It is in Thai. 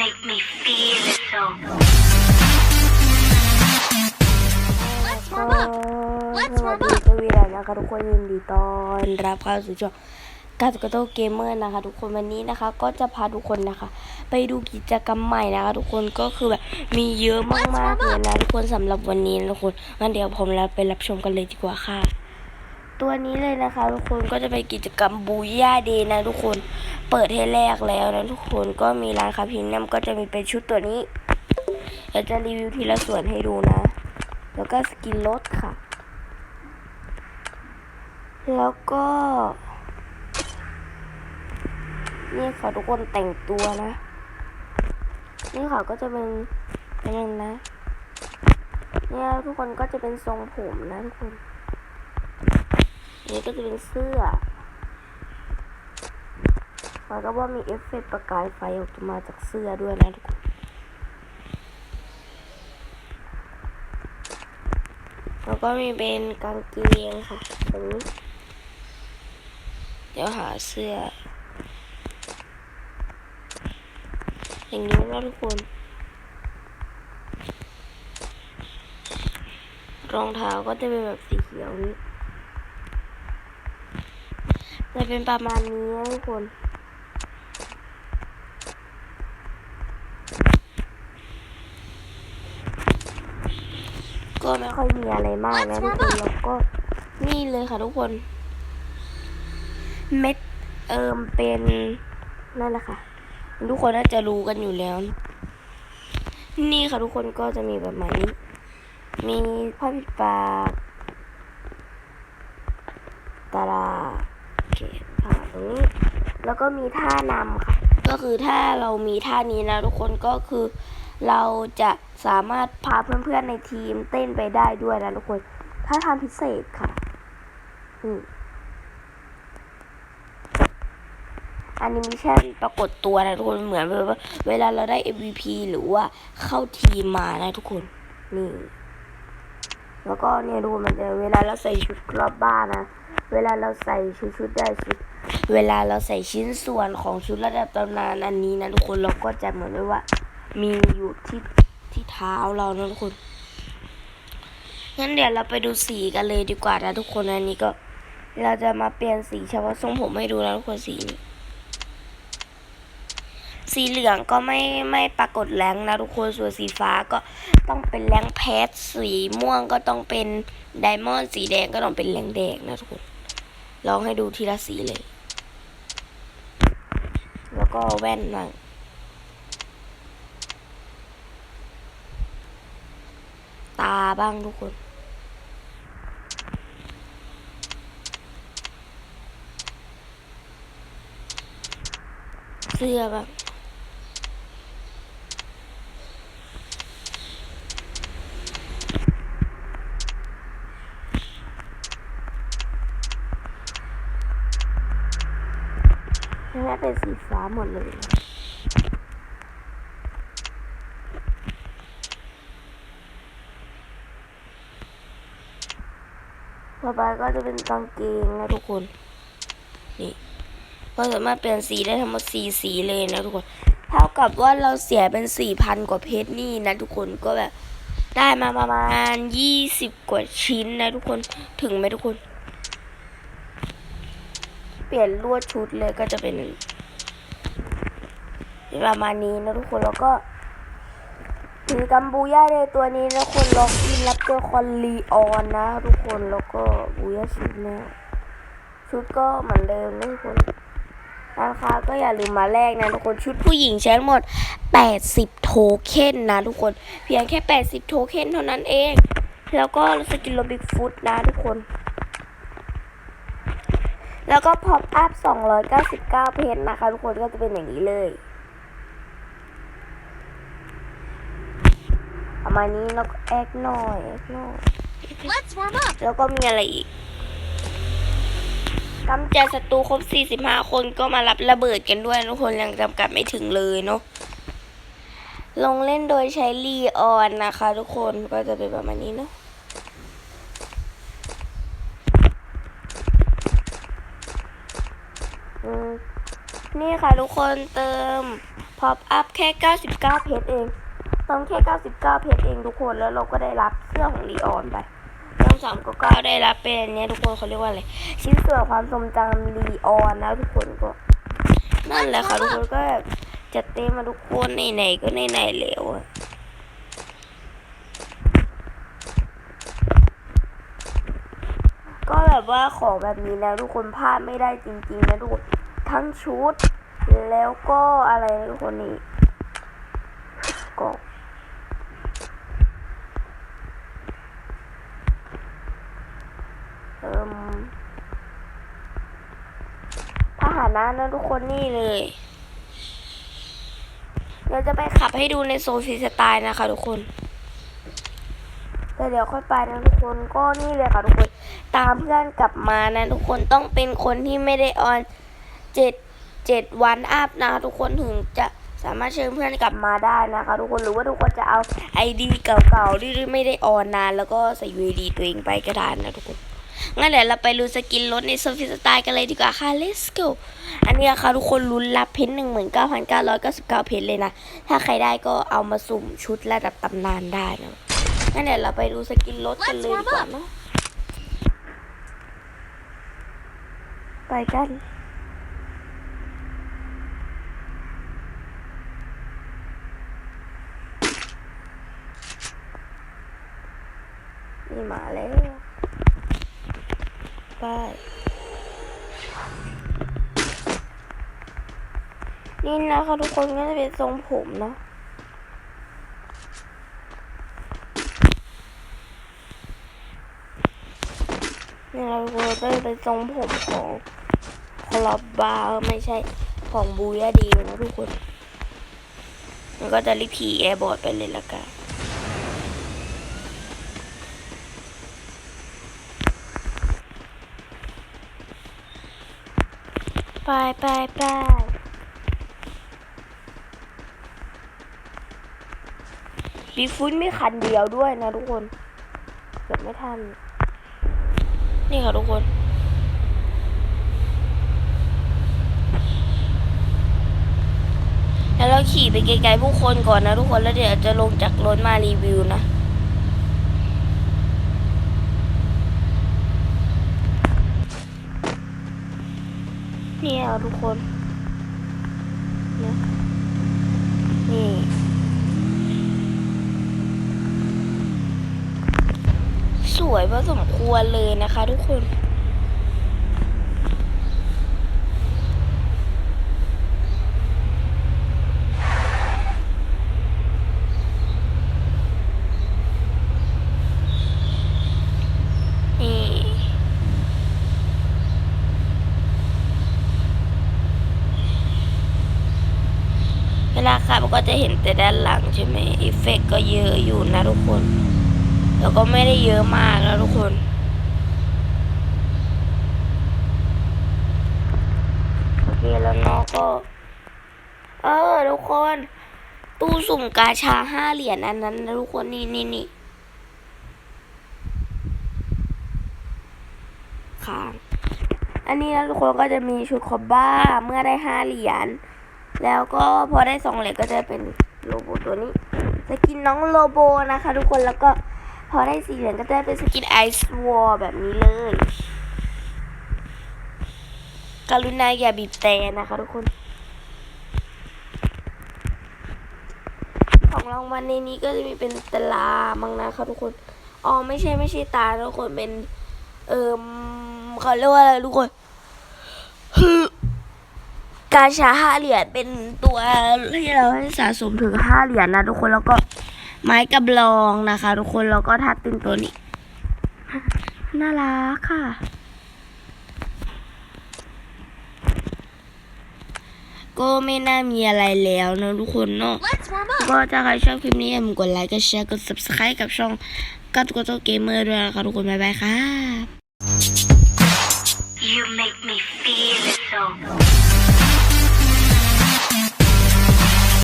make me feel it so. Let's ก็ warm up. ส Let's วัส warm ดี up. กวีแล้วนะคะทุกคนยินดีต้อนรับเข้าสู่ช่องกาสกโตเกมเมอร์นะคะ ทุกคนวันนี้นะคะ ก็จะพาทุกคนนะคะ ไปดูกิจกรรมใหม่นะคะ ทุกคนก็คือแบบมีเยอะมากๆเลยนะทุกคนสำหรับวันนี้นะทุกคนงั้นเดี๋ยวผมเราไปรับชมกันเลยดีกว่าค่ะ ตัวนี้เลยนะคะทุกคนก็จะเป็นกิจกรรมบูย่าเดย์นะทุกคนเปิดให้แรกแล้วนะทุกคนก็มีร้านคาพิมนัมก็จะมีเป็นชุดตัวนี้เราจะรีวิวทีละส่วนให้ดูนะ แล้วก็สกินรถค่ะ แล้วก็นี่ค่ะทุกคนแต่งตัวนะ นี่ค่ะก็จะเป็นเป็นอย่างนะ เนี่ยทุกคนก็จะเป็นทรงผมนะทุกคน นี่ก็จะเป็นเสื้อแล้วก็ว่ามีเอฟเฟกต์ประกายไฟออกมาจากเสื้อด้วยนะทุกคนแล้วก็มีเป็นกางเกงค่ะตรงนี้เดี๋ยวหาเสื้อ อย่างนี้นะทุกคน รองเท้าก็จะเป็นแบบสีเขียวนี้ จะเป็นประมาณนี้นะทุกคนก็ไม่ค่อยมีอะไรมากนะทุกคนแล้วก็นี่เลยค่ะทุกคน เม็ดเอิมเป็นนั่นแหละค่ะ ทุกคนน่าจะรู้กันอยู่แล้ว นี่ค่ะทุกคนก็จะมีแบบนี้ มีผ้าปิดปากตาราโอ เคผ้าตรงนี้แล้วก็มีท่านำค่ะ ก็คือถ้าเรามีท่านี้นะทุกคนก็คือเราจะสามารถพาเพื่อนๆในทีมเต้นไปได้ด้วยนะทุกคน ถ้าทำพิเศษค่ะนี่อันนี้ม่ใช่ปรากฏตัวนะทุกคนเหมือนแบบว่าเวลาเราได้ MVP หรือว่าเข้าทีมมานะทุกคนนี่ แล้วก็เนี่ยดูมันจะเวลาเราใส่ชุดรอบบ้านนะ เวลาเราใส่ชุดชุดได้ชุด เวลาเราใส่ชิ้นส่วนของชุดระดับตำนานอันนี้นะทุกคนเราก็จะเหมือนว่า มีอยู่ที่ที่เท้าเรานะทุกคนงั้นเดี๋ยวเราไปดูสีกันเลยดีกว่านะทุกคนอันนี้ก็ เราจะมาเปลี่ยนสีเฉพาะทรงผมให้ดูนะทุกคนสีนี้สีเหลืองก็ไม่ไม่ปรากฏแรงนะทุกคนส่วนสีฟ้าก็ต้องเป็นแรงแพทสีม่วงก็ต้องเป็นไดมอนด์สีแดงก็ต้องเป็นแรงแดงนะทุกคน ลองให้ดูทีละสีเลย แล้วก็แว่นมั่งตาบ้างทุกคนเสื้อบ้าง นี่เป็นสีฟ้าหมดเลยต่อไปก็จะเป็นกางเกงนะทุกคน นี่ก็สามารถเปลี่ยนสีได้ทั้งหมดสี่สีเลยนะทุกคน เท่ากับว่าเราเสียเป็นสี่พันกว่าเพชรนี่นะทุกคนก็แบบได้มาประมาณยี่สิบกว่าชิ้นนะทุกคน ถึงไหมทุกคน ปลี่ยนลวดชุดเลยก็จะเป็นประมาณนี้นะทุกคนแล้วก็ถือกัมบูย่าเลยตัวนี้นะคนล็อกอินรับตัวคอนลีออนนะ ทุกคนแล้วก็บูย่าชุดแล้วชุดก็เหมือนเดิมนะทุกคนราคาก็อย่าลืมมาแลกนะทุกคนชุดผู้หญิงใช้หมด 80 โทเค็นนะทุกคนเพียงแค่ 80 โทเค็นเท่านั้นเอง แล้วก็สกินโลบิกฟุตนะทุกคน แล้วก็พอปอัพ 299 เพนนะคะ ทุกคนก็จะเป็นอย่างนี้เลย ประมาณนี้แล้วก็แอกหน่อยแอกหน่อย Let's warm up. แล้วก็มีอะไรอีกกำจัดศัตรูครบ 45 คนก็มารับระเบิดกันด้วย ทุกคนยังจำกัดไม่ถึงเลยเนาะ ลงเล่นโดยใช้ลีออนนะคะ ทุกคนก็จะเป็นประมาณนี้เนาะ อืม นี่ค่ะทุกคนเติมพอปอัพแค่ 99 เพชรเอง เต้องแค่ 99 เพชรเองทุกคนแล้วเราก็ได้รับเสื้อของลีออนไปน้องสามก็ก็ได้รับเป็นอันเนี้ยทุกคนเขาเรียกว่าอะไรชิ้นส่วนความทรงจำลีออนนะทุกคนก็ นั่นแหละค่ะทุกคนก็จัดเต็มมาทุกคนไหนๆก็ไหนๆแล้วอะก็แบบว่าของแบบนี้แล้วทุกคนพลาดไม่ได้จริงๆนะทุกคน ทั้งชุด แล้วก็อะไรทุกคนนี่ก็เอิมพาหนะนะทุกคนนี่เลยเดี๋ยวจะไปขับให้ดูในโซฟีสไตล์นะคะทุกคน แต่เดี๋ยวค่อยไปนะทุกคนก็นี่เลยค่ะทุกคน ตามเพื่อนกลับมานะทุกคนต้องเป็นคนที่ไม่ได้ออน เจ็ดเจ็ดวันอัพนะคะทุกคนถึงจะสามารถเชิญเพื่อนกลับมาได้นะคะทุกคนหรือว่าทุกคนจะเอาไอดีเก่าๆที่ไม่ได้ออนนาน แล้วก็ใส่ UID ตัวเองไปก็ได้นะทุกคนงั้นเดี๋ยวเราไปรู้สกินรถในโซฟิสไตล์กันเลยดีกว่าค่ะ let's go อันนี้นะคะทุกคนลุ้นรับเพนหนึ่งหมื่นเก้าพันเก้าร้อยเก้าสิบเก้าเพนเลยนะ ถ้าใครได้ก็เอามาสุ่มชุดระดับตำนานได้นะงั้นเดี๋ยวเราไปดูสกินรถกันเลยดีกว่าเนาะไปกันมาแล้ว ไป นี่นะคะทุกคนก็จะเป็นทรงผมเนาะนี่เราก็จะเป็นทรงผมของคลอบบาร์ไม่ใช่ของบูยาดีนะทุกคนมันก็จะรีพีแอร์บอร์ดไปเลยละกันไปไปไป บีฟุตมีคันเดียวด้วยนะทุกคนเกิดไม่ทัน นี่ค่ะทุกคนแล้วเราขี่ไปไกลๆผู้คนก่อนนะทุกคนแล้วเดี๋ยวจะลงจากรถมารีวิวนะนี่ค่ะทุกคนนะนี่ ส วยพอสมควรเลยนะคะ ทุกคน นี่เวลาขับก็จะเห็นแต่ด้านหลังใช่ไหมอีเฟกต์ก็เยอะอยู่นะทุกคน แล้วก็ไม่ได้เยอะมากนะทุกคนโอเคแล้วเนาะก็ เออทุกคน ตู้สุ่มกาชาห้าเหรียญอันนั้นนะทุกคนนี่นี่นี่ค้างอันนี้นะทุกคนก็จะมีชุดคอบบ้าเมื่อได้ห้าเหรียญแล้วก็พอได้สองเหรียญก็จะเป็นโลโบตัวนี้สกินน้องโลโบนะคะ ทุกคนแล้วก็ พอได้สี่เหรียญก็จะเป็นสกินไอซ์วอลแบบนี้เลย กรุณาอย่าบีบแต่นะคะทุกคน ของรางวัลในนี้ก็จะมีเป็นตลามังนะคะทุกคน อ๋อไม่ใช่ไม่ใช่ตาทุกคนเป็น เอิมเขาเรียกว่าอะไรทุกคนกาชาห้าเหรียญเป็นตัวที่เราให้สะสมถึงห้าเหรียญนะทุกคนแล้วก็ ไม้กำลองนะคะ ทุกคนแล้วก็ทัดตินตัวนี้น่ารักค่ะ ก็ไม่น่ามีอะไรแล้วนะทุกคนเนาะ Let's warm up. ก็ถ้าใครชอบคลิปนี้อย่าลืมกดไลค์กดแชร์กด subscribe กับช่องกัตโกโตเกมเมอร์ด้วยนะคะทุกคน บ๊ายบายค่ะ